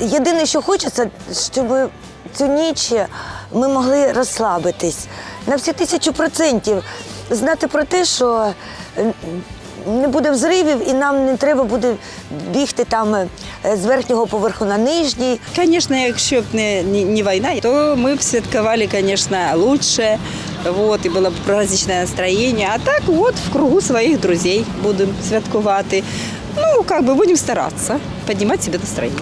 єдине, що хочеться, щоб цю ніч ми могли розслабитись на всі тисячу процентів, знати про те, що е, не буде взривів і нам не треба буде бігти там е, з верхнього поверху на нижній. Звісно, якщо б не, не, не війна, то ми б святкували, звісно, лучше. Вот, і було б праздничне настроєння. А так, от в кругу своїх друзів будемо святкувати. Ну, як би будемо старатися, піднімати собі настроєння.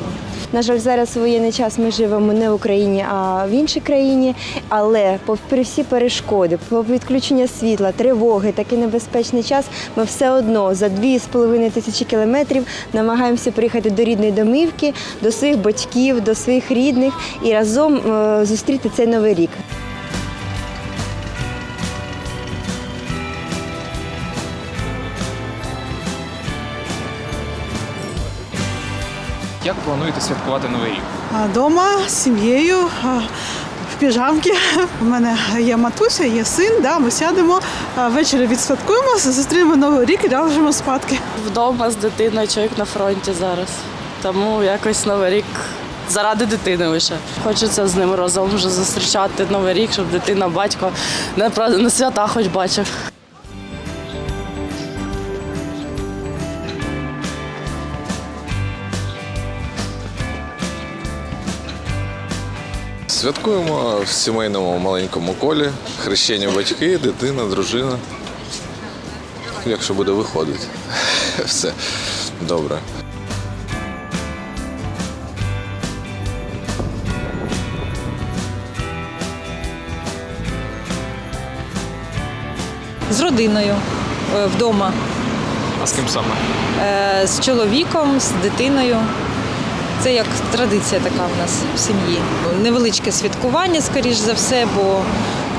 На жаль, зараз у воєнний час ми живемо не в Україні, а в іншій країні. Але попри всі перешкоди, по відключення світла, тривоги, такий небезпечний час, ми все одно за 2,5 тисячі кілометрів намагаємося приїхати до рідної домівки, до своїх батьків, до своїх рідних і разом е, зустріти цей новий рік. Як плануєте святкувати новий рік? Дома з сім'єю в піжамки. У мене є матуся, є син. Да, ми сядемо ввечері відсвяткуємо, зустрінемо новий рік і ляжемо спадки. Вдома з дитиною чоловік на фронті зараз. Тому якось новий рік заради дитини лише. Хочеться з ним разом вже зустрічати новий рік, щоб дитина, батько на свята хоч бачив. Святкуємо в сімейному маленькому колі. Хрещення батьки, дитина, дружина. Якщо буде виходити. Все добре. з родиною е, вдома, А з ким саме? е, з чоловіком, з дитиною. Це як традиція така в нас в сім'ї. Невеличке святкування, скоріш за все, бо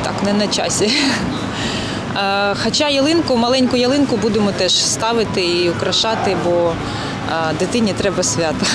так не на часі. Хоча ялинку, маленьку ялинку будемо теж ставити і украшати, бо дитині треба свято.